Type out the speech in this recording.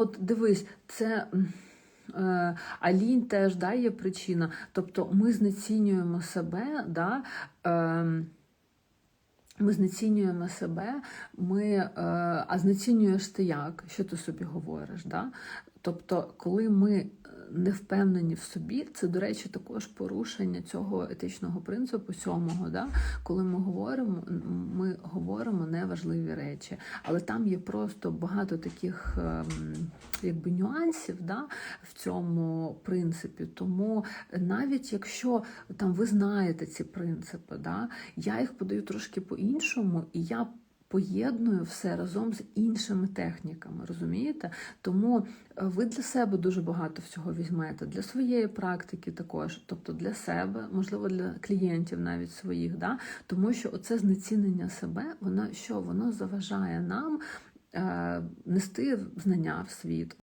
от дивись, це. е, А лінь теж да, є причина. Тобто ми знецінюємо себе, да, ем, ми знецінюємо себе, ми, е, а знецінюєш ти як? Що ти собі говориш? Да? Тобто, коли ми е, не впевнені в собі, це, до речі, також порушення цього етичного принципу сьомого, да? коли ми говоримо, ми говоримо неважливі речі, але там є просто багато таких ем, якби, нюансів да? в цьому принципі. Тому навіть якщо там ви знаєте ці принципи, да? я їх подаю трошки по-іншому, і я поєдную все разом з іншими техніками, розумієте? Тому е, ви для себе дуже багато всього візьмете, для своєї практики також, тобто для себе, можливо, для клієнтів навіть своїх, да? тому що оце знецінення себе, воно що воно заважає нам е, нести знання в світ.